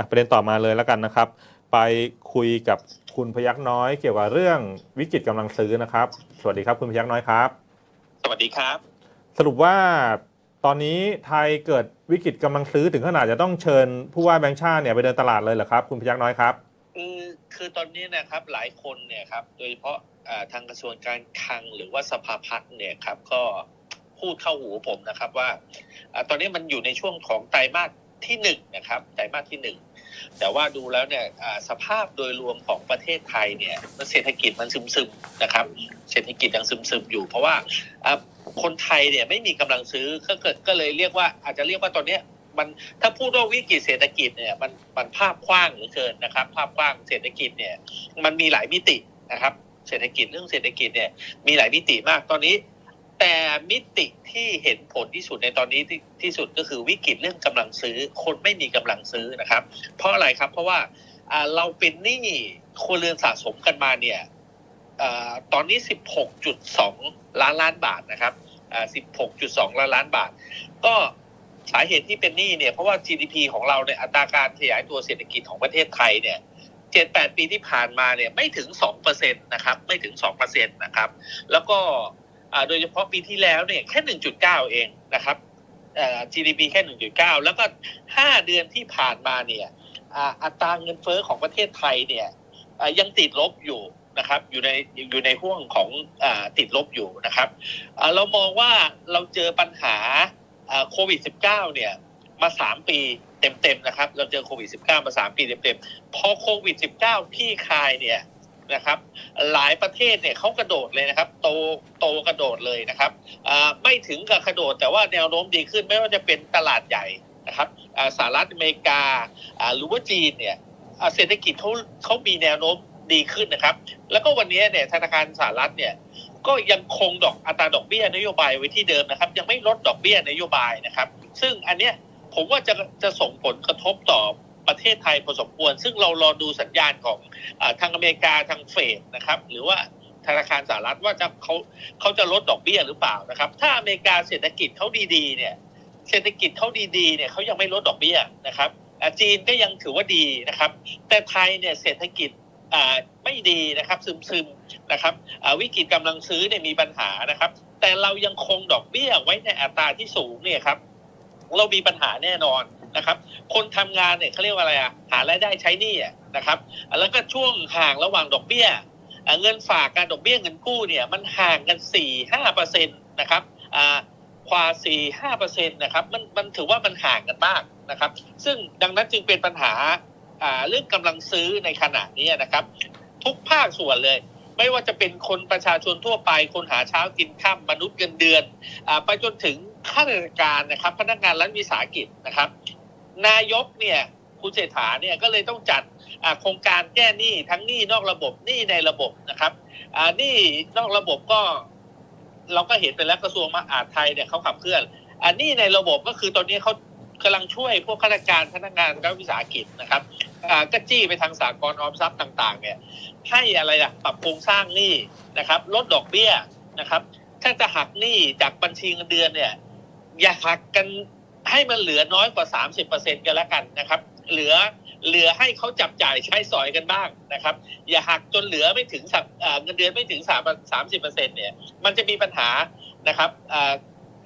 อะประเด็นต่อมาเลยแล้วกันนะครับ ไปคุยกับคุณพยักน้อยเกี่ยวกับเรื่องวิกฤตกำลังซื้อนะครับ สวัสดีครับคุณพยักน้อยครับ สวัสดีครับ สรุปว่าตอนนี้ไทยเกิดวิกฤตกำลังซื้อถึงขนาดจะต้องเชิญผู้ว่าแบงค์ชาติเนี่ยไปเดินตลาดเลยเหรอครับ คุณพยักน้อยครับคือคือตอนนี้นะครับหลายคนเนี่ยครับโดยเฉพาะอ่าทางกระทรวงการคลังหรือว่าสภาพัฒน์เนี่ยครับก็พูดเข้าหูผมนะครับว่าอ่าตอนนี้มันอยู่ในช่วงของไตรมาสที่หนึ่งนะครับไตรมาสที่หนึ่ง แต่ว่าดูแล้วเนี่ยสภาพโดยรวมของประเทศไทยเนี่ยเศรษฐกิจมันซึมๆนะครับ เศรษฐกิจยังซึมๆอยู่ เพราะว่าคนไทยเนี่ยไม่มีกำลังซื้อก็เกิดก็เลยเรียกว่าอาจจะเรียกว่าตอนเนี้ยมันถ้าพูดว่าวิกฤตเศรษฐกิจเนี่ยมันมันภาพกว้างเหลือเกินนะครับ ภาพกว้างเศรษฐกิจเนี่ยมันมีหลายมิตินะครับ เศรษฐกิจเรื่องเศรษฐกิจเนี่ยมีหลายมิติมากตอนนี้ แต่มิติที่เห็นผลที่สุดในตอนนี้ที่ที่สุดก็คือวิกฤตเรื่องกำลังซื้อ คนไม่มีกำลังซื้อนะครับ เพราะอะไรครับเพราะว่าเราเป็นหนี้ครัวเรือนสะสมกันมาเนี่ยอตอนนี้ 16.2 ล้านล้านบาทนะครับ 16.2 ล้านล้านบาท ก็สาเหตุที่เป็นหนี้เนี่ยเพราะว่า GDP ของเราเนี่ยอัตราการขยายตัวเศรษฐกิจของประเทศไทยเนี่ยเจ็ดแปดปีที่ผ่านมาเนี่ยไม่ถึงสองเปอร์เซ็นตนะครับไม่ถึงสองเปอร์เซ็นตนะครับ แล้วก็ โดยเฉพาะปีที่แล้วเนี่ยแค่หนึ่งจุดเองนะครับ GDP แค่หนึ่งจุดเก้าแล้วก็ห้าเดือนที่ผ่านมาเนี่ยอัตราเงินเฟ้อของประเทศไทยเนี่ยยังติดลบอยู่นะครับอยู่ในอยู่ในห่วงของอติดลบอยู่นะครับเรามองว่าเราเจอปัญหาโควิด -19 เนี่ยมาสามปีเต็มๆนะครับ เราเจอโควิด -19 มาสามปีเต็มๆพอโควิด -19 พี่คายเนี่ย นะครับ หลายประเทศเนี่ยเขากระโดดเลยนะครับ โตโตกระโดดเลยนะครับไม่ถึงกับกระโดด แต่ว่าแนวโน้มดีขึ้นไม่ว่าจะเป็นตลาดใหญ่นะครับสหรัฐอเมริกาหรือว่าจีนเนี่ยเศรษฐกิจเขาเขามีแนวโน้มดีขึ้นนะครับ แล้วก็วันนี้เนี่ยธนาคารสหรัฐเนี่ยก็ยังคงดอกอัตราดอกเบี้ยนโยบายไว้ที่เดิมนะครับ ยังไม่ลดดอกเบี้ยนโยบายนะครับ ซึ่งอันเนี้ยผมว่าจะจะส่งผลกระทบต่อ ประเทศไทยพอสมควร ซึ่งเรารอดูสัญญาณของอทางอเมริกาทางเฟดนะครับ หรือว่าธนาคารสหรัฐว่าจะเขาเขาจะลดดอกเบี้ยหรือเปล่านะครับ ถ้าอเมริกาเศรษฐกิจเขาดีๆเนี่ยเศรษฐกิจเขาดีๆเนี่ยเขายังไม่ลดดอกเบี้ยนะครับจีนก็ยังถือว่าดีนะครับ แต่ไทยเนี่ยเศรษฐกิจไม่ดีนะครับ ซึมๆนะครับวิกฤตกำลังซื้อเนี่ยมีปัญหานะครับ แต่เรายังคงดอกเบี้ยไว้ในอัตราที่สูงเนี่ยครับเรามีปัญหาแน่นอน นะครับ คนทำงานเนี่ยเขาเรียกว่าอะไรอะหารายได้ใช้หนี้อะนะครับ แล้วก็ช่วงห่างระหว่างดอกเบี้ย เงินฝากการดอกเบี้ยเงินกู้เนี่ยมันห่างกันสี่ห้าเปอร์เซ็นต์นะครับอ่ากว่าสี่ห้าเปอร์เซ็นต์นะครับมันมันถือว่ามันห่างกันมากนะครับ ซึ่งดังนั้นจึงเป็นปัญหาอ่าเรื่องกำลังซื้อในขณะนี้นะครับ ทุกภาคส่วนเลย ไม่ว่าจะเป็นคนประชาชนทั่วไปคนหาเช้ากินข้ามมนุษย์เงินเดือนอาไปจนถึงข้าราชการนะครับ พนักงานรัฐวิสาหกิจนะครับ นายกเนี่ยคุณเศรษฐาเนี่ยก็เลยต้องจัดโครงการแก้หนี้ทั้งหนี้นอกระบบหนี้ในระบบนะครับหนี้นอกระบบก็ เราก็เห็นไปแล้วกระทรวงมหาดไทยเนี่ยเขาขับเคลื่อนอันนี้ในระบบก็คือตอนนี้เขากำลังช่วยพวกข้าราชการพนักงานรัฐวิสาหกิจนะครับก็จี้ไปทางสากลออมทรัพย์ต่าง ๆ เนี่ยให้อะไรล่ะปรับโครงสร้างหนี้นะครับ ลดดอกเบี้ยนะครับ ถ้าจะหักหนี้จากบัญชีเงินเดือนเนี่ย อย่าหักกัน ให้มันเหลือน้อยกว่า 30%กันแล้วกันนะครับ เหลือเหลือให้เขาจับจ่ายใช้สอยกันบ้างนะครับ อย่าหักจนเหลือไม่ถึงสักเงินเดือนไม่ถึง3 30%เปอร์เซ็นเนี่ย มันจะมีปัญหานะครับ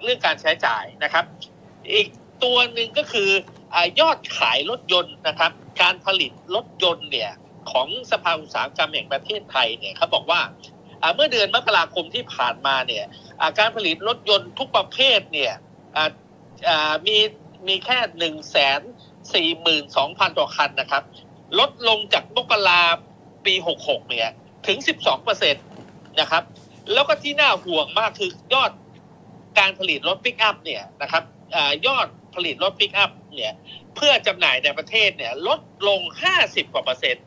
เรื่องการใช้จ่ายนะครับ อีกตัวหนึ่งก็คืออยอดขายรถยนต์นะครับ การผลิตรถยนต์เนี่ยของสภาอุตสาหกรรมแห่งประเทศไทยเนี่ยเขาบอกว่าเมื่อเดือนมกราคมที่ผ่านมาเนี่ยการผลิตรถยนต์ทุกประเภทเนี่ย มีมีแค่หนึ่งแสนสี่หมื่นสองพันต่อคันนะครับ ลดลงจากมกราปีหกหกเนี่ยถึงสิบสองเปอร์เซ็นตนะครับ แล้วก็ที่น่าห่วงมากคือยอดการผลิตรถปิกอัพเนี่ยนะครับอยอดผลิตรถปิกอัพเนี่ยเพื่อจำหน่ายในประเทศเนี่ยลดลง 50 กว่าเปอร์เซ็นต์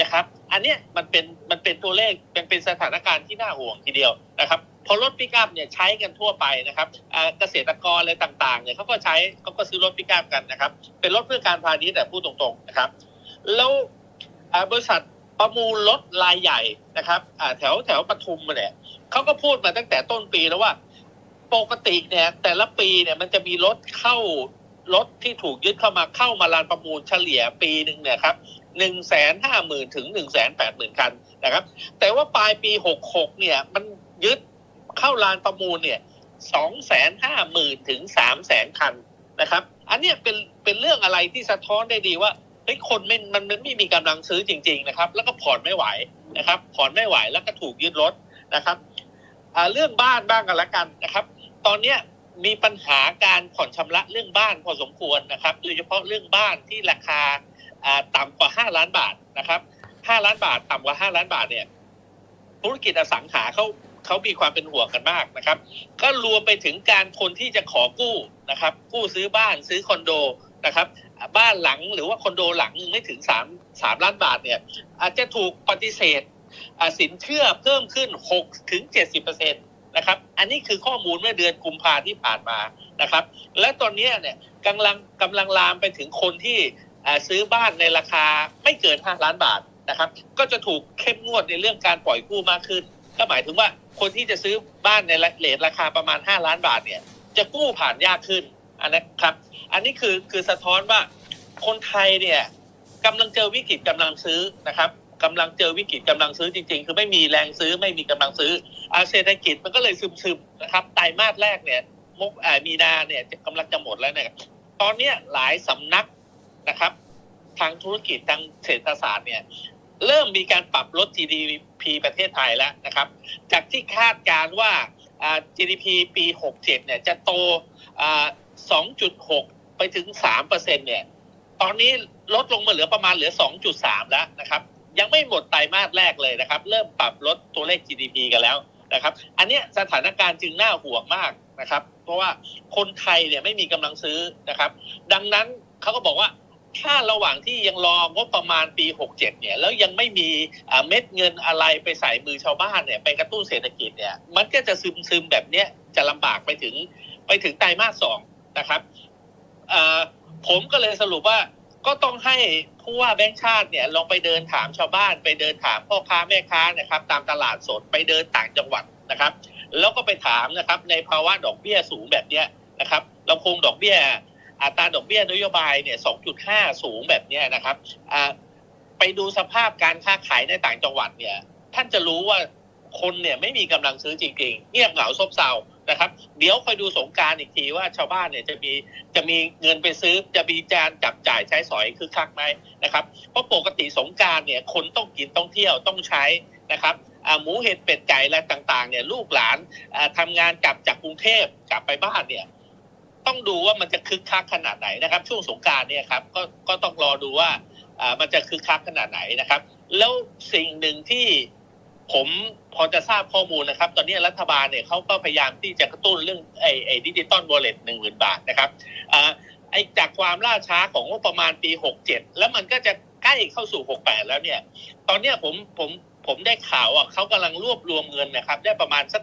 นะครับ อันเนี้ยมันเป็นมันเป็นตัวเลขเป็นเป็นสถานการณ์ที่น่าห่วงทีเดียวนะครับ พอรถปิกอัพเนี่ยใช้กันทั่วไปนะครับเกษตรกรอะไรต่างๆเนี่ยเขาก็ใช้เขาก็ซื้อรถปิกอัพกันนะครับ เป็นรถเพื่อการพาณิชย์แต่พูดตรงๆนะครับ แล้วบริษัทประมูลรถรายใหญ่นะครับแถวแถวปทุมเนี่ยเขาก็พูดมาตั้งแต่ต้นปีแล้วว่า ปกติเนี่ยแต่ละปีเนี่ยมันจะมีรถเข้ารถที่ถูกยึดเข้ามาเข้ามาลานประมูลเฉลี่ยปีหนึ่งเนี่ยครับหนึ่งแสนห้าหมื่นถึงหนึ่งแสนแปดหมื่นคันนะครับ แต่ว่าปลายปีหกหกเนี่ยมันยึด เข้าลานประมูลเนี่ยสองแสนห้าหมื่นถึงสามแสนคันนะครับ อันเนี้ยเป็นเป็นเรื่องอะไรที่สะท้อนได้ดีว่าเฮ้ยคนไม่มันมันไม่มีกำลังซื้อจริง ๆ นะครับ แล้วก็ผ่อนไม่ไหวนะครับ ผ่อนไม่ไหวแล้วก็ถูกยึดรถนะครับเรื่องบ้านบ้างกันละกันนะครับ ตอนเนี้ยมีปัญหาการผ่อนชำระเรื่องบ้านพอสมควรนะครับโดยเฉพาะเรื่องบ้านที่ราคาอ่าต่ำกว่า 5 ล้านบาทนะครับ 5 ล้านบาทต่ำกว่า 5 ล้านบาทเนี่ยธุรกิจอสังหาเขา เขามีความเป็นห่วงกันมากนะครับ ก็รวมไปถึงการคนที่จะขอกู้นะครับ กู้ซื้อบ้านซื้อคอนโดนะครับ บ้านหลังหรือว่าคอนโดหลังไม่ถึงสามสามล้านบาทเนี่ย อาจจะถูกปฏิเสธสินเชื่อเพิ่มขึ้นหกถึงเจ็ดสิบเปอร์เซ็นตนะครับ อันนี้คือข้อมูลเมื่อเดือนกุมภาที่ผ่านมานะครับ และตอนนี้เนี่ยกำลังกำลังลามไปถึงคนที่ซื้อบ้านในราคาไม่เกินห้าล้านบาทนะครับ ก็จะถูกเข้มงวดในเรื่องการปล่อยกู้มากขึ้น ก็หมายถึงว่า คนที่จะซื้อบ้านในเลทราคาประมาณ 5 ล้านบาทเนี่ย จะกู้ผ่านยากขึ้นอันนะครับ อันนี้คือคือสะท้อนว่าคนไทยเนี่ยกำลังเจอวิกฤตกำลังซื้อนะครับกำลังเจอวิกฤตกำลังซื้อจริง ๆ คือไม่มีแรงซื้อไม่มีกำลังซื้ออาเศรษฐกิจมันก็เลยซึมๆนะครับไตรมาสแรกเนี่ยมกมีนาเนี่ยจะกำลังจะหมดแล้วเนี่ยตอนเนี้ยหลายสำนักนะครับ ทางธุรกิจทางเศรษฐศาสตร์เนี่ย เริ่มมีการปรับลด GDP ประเทศไทยแล้วนะครับ จากที่คาดการว่า GDP ปี 67 เนี่ยจะโต 2.6 ไปถึง 3%เนี่ย ตอนนี้ลดลงมาเหลือประมาณเหลือ 2.3 แล้วนะครับ ยังไม่หมดไตรมาสแรกเลยนะครับ เริ่มปรับลดตัวเลข GDP กันแล้วนะครับ อันนี้สถานการณ์จึงน่าห่วงมากนะครับ เพราะว่าคนไทยเนี่ยไม่มีกำลังซื้อนะครับ ดังนั้นเขาก็บอกว่า ถ้าระหว่างที่ยังรองบประมาณปี 67 เนี่ย แล้วยังไม่มีเม็ดเงินอะไรไปใส่มือชาวบ้านเนี่ยไปกระตุ้นเศรษฐกิจเนี่ย มันก็จะซึมซึมแบบเนี้ยจะลำบากไปถึงไปถึงไตรมาสสองนะครับผมก็เลยสรุปว่าก็ต้องให้ผู้ว่าแบงค์ชาติเนี่ยลองไปเดินถามชาวบ้าน ไปเดินถามพ่อค้าแม่ค้านะครับ ตามตลาดสดไปเดินต่างจังหวัดนะครับ แล้วก็ไปถามนะครับในภาวะดอกเบี้ยสูงแบบเนี้ยนะครับเราคงดอกเบี้ย อัตราดอกเบี้ยนโยบายเนี่ย2.5 สูงแบบนี้นะครับไปดูสภาพการค้าขายในต่างจังหวัดเนี่ย ท่านจะรู้ว่าคนเนี่ยไม่มีกำลังซื้อจริงๆ เงียบเหงาซบเซานะครับ เดี๋ยวคอยดูสงการอีกทีว่าชาวบ้านเนี่ยจะมีจะมีเงินไปซื้อจะมีจานจับจ่ายใช้สอยคือคักไหมนะครับ เพราะปกติสงการเนี่ยคนต้องกินต้องเที่ยวต้องใช้นะครับหมูเห็ดเป็ดไก่อะไรต่างๆเนี่ยลูกหลานอ่าทำงานกลับจากกรุงเทพกลับไปบ้านเนี่ย ต้องดูว่ามันจะคึกคักขนาดไหนนะครับ ช่วงสงการเนี่ยครับก็ก็ต้องรอดูว่าอ่ามันจะคึกคักขนาดไหนนะครับ แล้วสิ่งหนึ่งที่ผมพอจะทราบข้อมูลนะครับ ตอนนี้รัฐบาลเนี่ยเขาก็พยายามที่จะกระตุ้นเรื่องไอ้ไอ้ดิจิตอลวอลเล็ตหนึ่งหมื่นบาทนะครับอ่าไอ้จากความล่าช้าของงบประมาณปี67แล้วมันก็จะใกล้เข้าสู่68แปดแล้วเนี่ย ตอนเนี้ยผมผมผมได้ข่าวอะเขากำลังรวบรวมเงินนะครับ ได้ประมาณสัก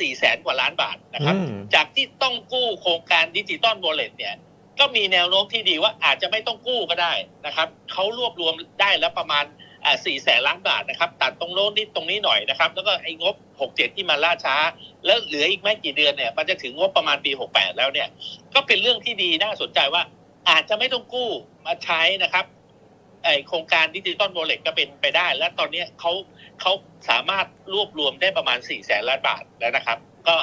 สี่แสนกว่าล้านบาทนะครับอืมจากที่ต้องกู้โครงการดิจิตอลวอลเล็ตเนี่ยก็มีแนวโน้มที่ดีว่าอาจจะไม่ต้องกู้ก็ได้นะครับเขารวบรวมได้แล้วประมาณสี่แสนล้านบาทนะครับ ตัดตรงโน้นนิดตรงนี้หน่อยนะครับ แล้วก็ไอ้งบ 67 ที่มาล่าช้า แล้วเหลืออีกไม่กี่เดือนเนี่ย มันจะถึงงบประมาณปี 68 แล้วเนี่ย ก็เป็นเรื่องที่ดีน่าสนใจว่าอาจจะไม่ต้องกู้มาใช้นะครับ ไอโครงการดิจิตอลวลเล็ตก็เป็นไปได้ และตอนนี้เขาเขาสามารถรวบรวมได้ประมาณ4ี่แสนล้านบาทแล้วนะครับ ก็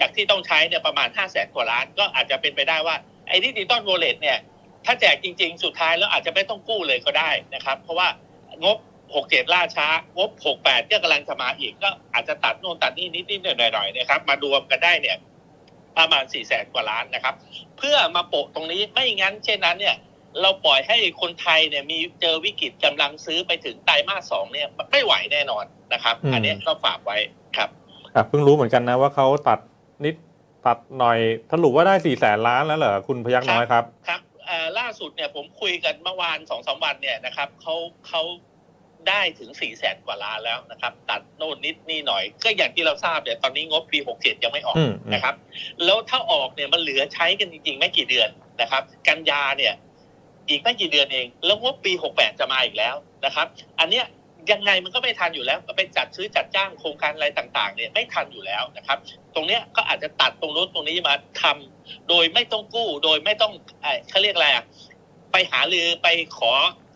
จากที่ต้องใช้เนี่ยประมาณ5้าแสนกว่าล้าน ก็อาจจะเป็นไปได้ว่าไอ้ดิจิตอลวลเล็ตเนี่ยถ้าแจกจริง ๆ สุดท้ายแล้วอาจจะไม่ต้องกู้เลยก็ได้นะครับ เพราะว่างบ 67 ล่าช้างบ 68ก็กำลังจะมาอีกก็อาจจะตัดโน่นตัดนี่นิดๆหน่อยๆนะครับ มารวมกันได้เนี่ยประมาณ4แสนกว่าล้านนะครับ เพื่อมาโปะตรงนี้ไม่งั้น เช่นนั้นเนี่ย เราปล่อยให้คนไทยเนี่ยมีเจอวิกฤตกำลังซื้อไปถึงไตรมาสสองเนี่ยไม่ไหวแน่นอนนะครับอืมอันเนี้ยก็ฝากไว้ครับอะเพิ่งรู้เหมือนกันนะว่าเขาตัดนิดตัดหน่อยสรุปว่าได้สี่แสนล้านแล้วเหรอคุณพยักน้อยครับครับเอ่อล่าสุดเนี่ยผมคุยกันเมื่อวานสองสามวันเนี่ยนะครับเขาเขาได้ถึงสี่แสนกว่าล้านแล้วนะครับ ตัดโน่นนิดนี่หน่อย ก็อย่างที่เราทราบเนี่ยตอนนี้งบปีหกเจ็ดยังไม่ออกอืมอืมนะครับ แล้วถ้าออกเนี่ยมันเหลือใช้กันจริง ๆ ไม่กี่เดือนนะครับ กันยาเนี่ย อีกไม่กี่เดือนเอง แล้วงบปีหกแปดจะมาอีกแล้วนะครับ อันเนี้ยยังไงมันก็ไม่ทันอยู่แล้วไปจัดซื้อจัดจ้างโครงการอะไรต่างๆเนี่ยไม่ทันอยู่แล้วนะครับ ตรงเนี้ยก็อาจจะตัดตรงนู้นตรงนี้มาทำโดยไม่ต้องกู้โดยไม่ต้องเอ่อเขาเรียกอะไรอะไปหารือไปขอ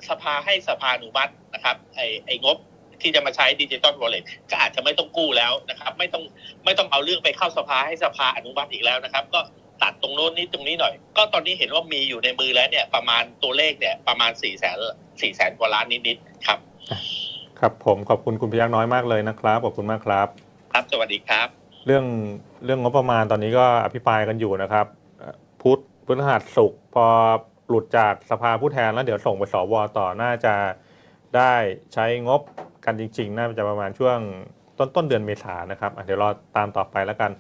สภาให้สภาอนุมัตินะครับไอ้ไอ้งบที่จะมาใช้ดิจิตอลวอลเล็ตก็อาจจะไม่ต้องกู้แล้วนะครับ ไม่ต้องไม่ต้องเอาเรื่องไปเข้าสภาให้สภาอนุมัติอีกแล้วนะครับ ก็ ตัดตรงโน้นนี้ตรงนี้หน่อย ก็ตอนนี้เห็นว่ามีอยู่ในมือแล้วเนี่ยประมาณตัวเลขเนี่ยประมาณ4ี่แสนสี่แสนกว่าล้านนิดๆครับ ครับผมขอบคุณคุณพยักน้อยมากเลยนะครับขอบคุณมากครับ ครับสวัสดีครับ เรื่องเรื่องงบประมาณตอนนี้ก็อภิปรายกันอยู่นะครับเอ่อพุธพฤหัสศุกร์พอหลุดจากสภาผู้แทนแล้วเดี๋ยวส่งไปสวต่อน่าจะได้ใช้งบกันจริงๆ น่าจะประมาณช่วงต้นต้นเดือนเมษายนนะครับอะเดี๋ยวรอตามต่อไปแล้วกัน